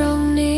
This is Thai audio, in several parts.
ตรงนี้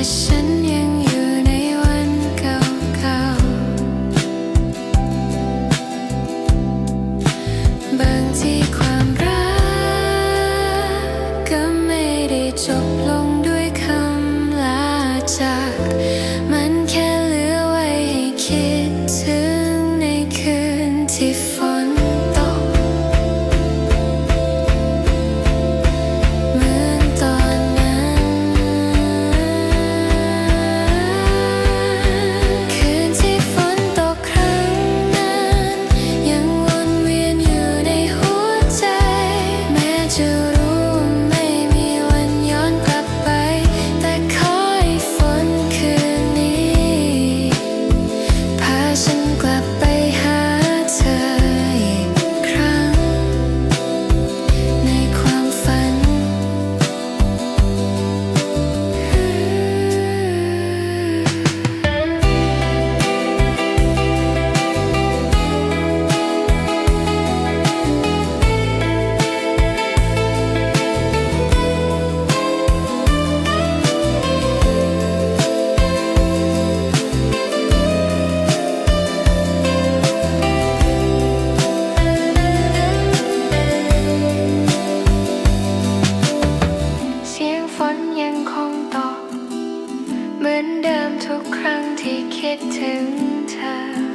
ฉันยังอยู่ในวันเก่าๆ บางทีความรักก็ไม่ได้จบลง งต่อ เหมือนเดิมทุกครั้งที่คิดถึงเธอ